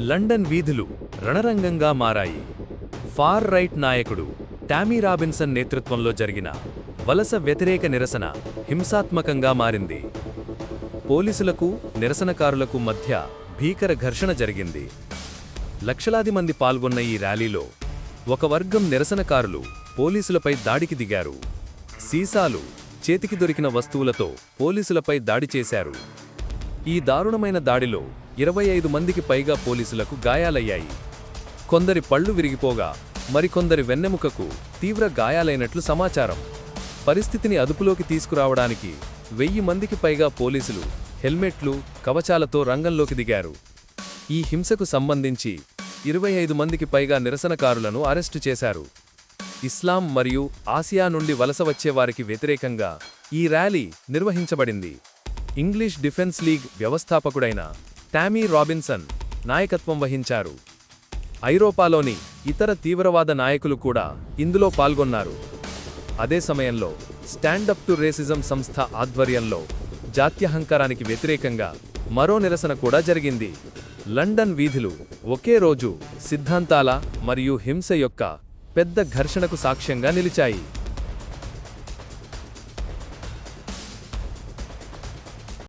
London వీధులు రణరంగంగా మారాయి. ఫార్ రైట్ నాయకుడు టామీ రాబిన్సన్ నేతృత్వంలో జరిగిన వలస వ్యతిరేక నిరసన హింసాత్మకంగా మారింది. పోలీసులకు నిరసనకారులకు మధ్య భీకర ఘర్షణ జరిగింది. లక్షలాది మంది పాల్గొన్న ఈ ర్యాలీలో ఒక వర్గం నిరసనకారులు పోలీసులపై దాడికి దిగారు. సీసాలు చేతికి దొరికిన వస్తువులతో పోలీసులపై దాడి చేశారు. ఈ దారుణమైన దాడిలో ఇరవై ఐదు మందికి పైగా పోలీసులకు గాయాలయ్యాయి. కొందరి పళ్ళు విరిగిపోగా మరికొందరి వెన్నెముకకు తీవ్ర గాయాలైనట్లు సమాచారం. పరిస్థితిని అదుపులోకి తీసుకురావడానికి వెయ్యి మందికి పైగా పోలీసులు హెల్మెట్లు కవచాలతో రంగంలోకి దిగారు. ఈ హింసకు సంబంధించి ఇరవై ఐదు మందికి పైగా నిరసనకారులను అరెస్టు చేశారు. ఇస్లాం మరియు ఆసియా నుండి వలస వచ్చేవారికి వ్యతిరేకంగా ఈ ర్యాలీ నిర్వహించబడింది. ఇంగ్లీష్ డిఫెన్స్ లీగ్ వ్యవస్థాపకుడైన టామీ రాబిన్సన్ నాయకత్వం వహించారు. ఐరోపాలోని ఇతర తీవ్రవాద నాయకులు కూడా ఇందులో పాల్గొన్నారు. అదే సమయంలో స్టాండప్ టు రేసిజం సంస్థ ఆధ్వర్యంలో జాత్యహంకారానికి వ్యతిరేకంగా మరో నిరసన కూడా జరిగింది. లండన్ వీధులు ఒకే రోజు సిద్ధాంతాల మరియు హింస యొక్క పెద్ద ఘర్షణకు సాక్ష్యంగా నిలిచాయి.